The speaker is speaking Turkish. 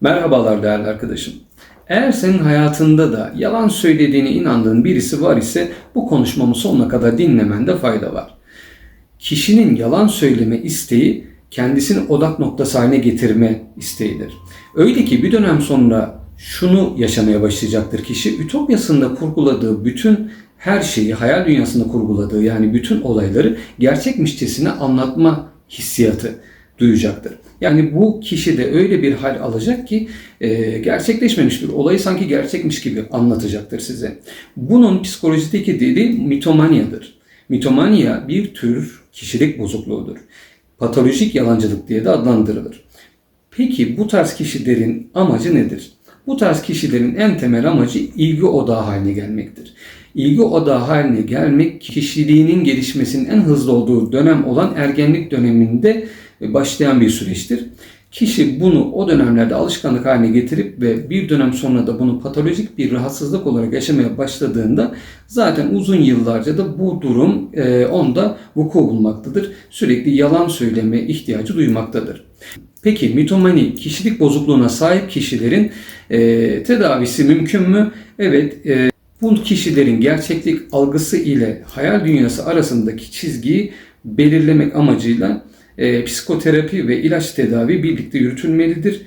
Merhabalar değerli arkadaşım. Eğer senin hayatında da yalan söylediğine inandığın birisi var ise bu konuşmamı sonuna kadar dinlemende fayda var. Kişinin yalan söyleme isteği kendisini odak noktası haline getirme isteğidir. Öyle ki bir dönem sonra şunu yaşamaya başlayacaktır kişi. Ütopyasında kurguladığı bütün her şeyi, hayal dünyasında kurguladığı yani bütün olayları gerçekmişçesine anlatma hissiyatı duyacaktır. Yani bu kişi de öyle bir hal alacak ki e, gerçekleşmemiş bir olayı sanki gerçekmiş gibi anlatacaktır size. Bunun psikolojideki dili mitomanyadır. Mitomanya bir tür kişilik bozukluğudur. Patolojik yalancılık diye de adlandırılır. Peki bu tarz kişilerin amacı nedir? Bu tarz kişilerin en temel amacı ilgi odağı haline gelmektir. İlgi odağı haline gelmek kişiliğinin gelişmesinin en hızlı olduğu dönem olan ergenlik döneminde başlayan bir süreçtir. Kişi bunu o dönemlerde alışkanlık haline getirip ve bir dönem sonra da bunu patolojik bir rahatsızlık olarak yaşamaya başladığında zaten uzun yıllarca da bu durum e, onda vuku bulmaktadır. Sürekli yalan söyleme ihtiyacı duymaktadır. Peki mitomani kişilik bozukluğuna sahip kişilerin e, tedavisi mümkün mü? Evet. E, bu kişilerin gerçeklik algısı ile hayal dünyası arasındaki çizgiyi belirlemek amacıyla e, psikoterapi ve ilaç tedavi birlikte yürütülmelidir.